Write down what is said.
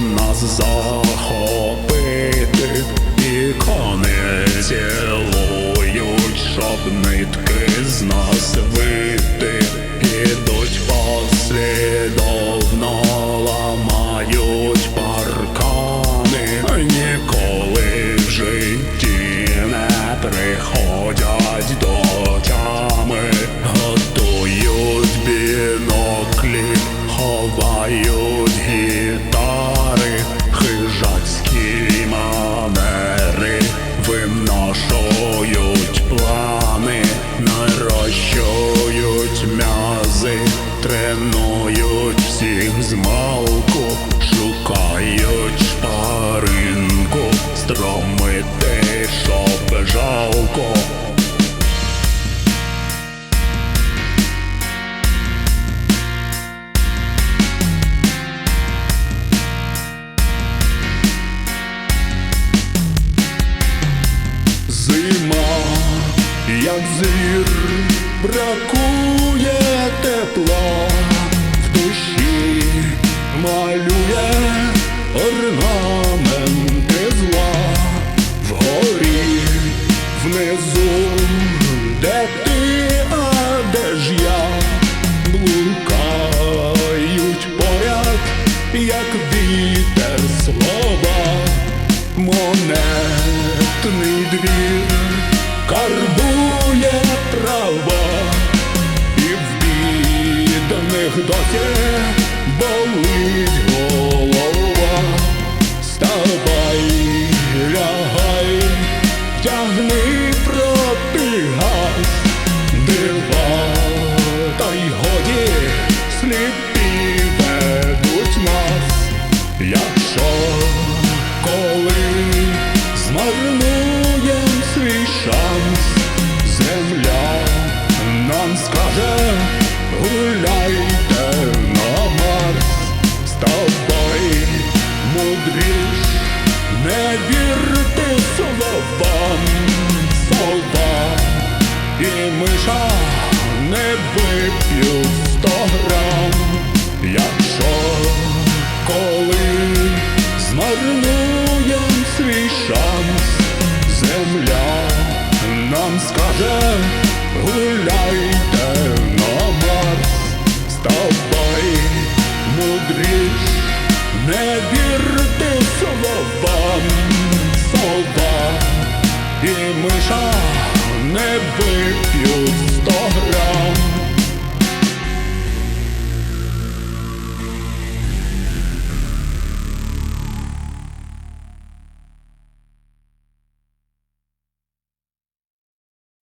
нас захопити, і кони цілують, щоб нитки з нас вити, жалко. Зима, як звір, бракує тепла, монетний двір карбує трава, і в бідних досі болить шанс, земля нам скаже, гуляйте на Марс, ставай, мудріш, не вірте словам, слова і миша не вип'ють миша не вип'ють.